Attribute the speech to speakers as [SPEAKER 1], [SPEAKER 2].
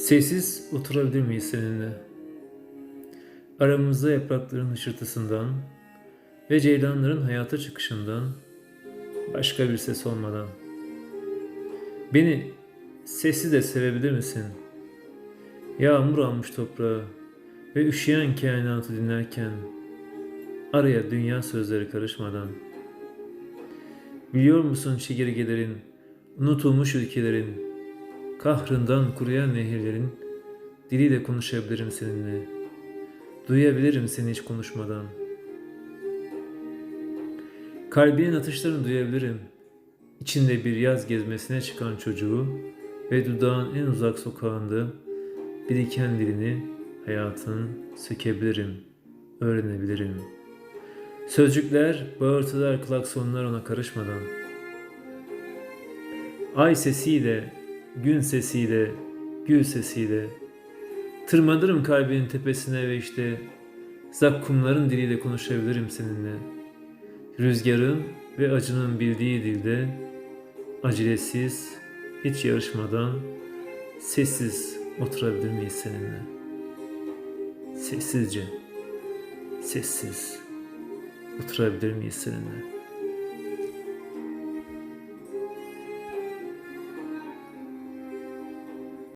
[SPEAKER 1] Sessiz oturabilir miyiz seninle? Aramızda yaprakların hışırtısından ve ceylanların hayata çıkışından başka bir ses olmadan. Beni sessiz de sevebilir misin? Yağmur almış toprağı ve üşüyen kainatı dinlerken araya dünya sözleri karışmadan. Biliyor musun çekirgelerin, unutulmuş ülkelerin, kahrından kuruyan nehirlerin diliyle konuşabilirim seninle. Duyabilirim seni hiç konuşmadan. Kalbinin atışlarını duyabilirim. İçinde bir yaz gezmesine çıkan çocuğu ve dudağın en uzak sokağında biriken dilini hayatın sökebilirim, öğrenebilirim. Sözcükler, bağırtılar, klaksonlar ona karışmadan. Ay sesiyle, gün sesiyle, gül sesiyle tırmanırım kalbinin tepesine ve işte zakkumların diliyle konuşabilirim seninle. Rüzgarın ve acının bildiği dilde acelesiz, hiç yarışmadan sessiz oturabilir miyiz seninle? Sessizce, sessiz oturabilir miyiz seninle?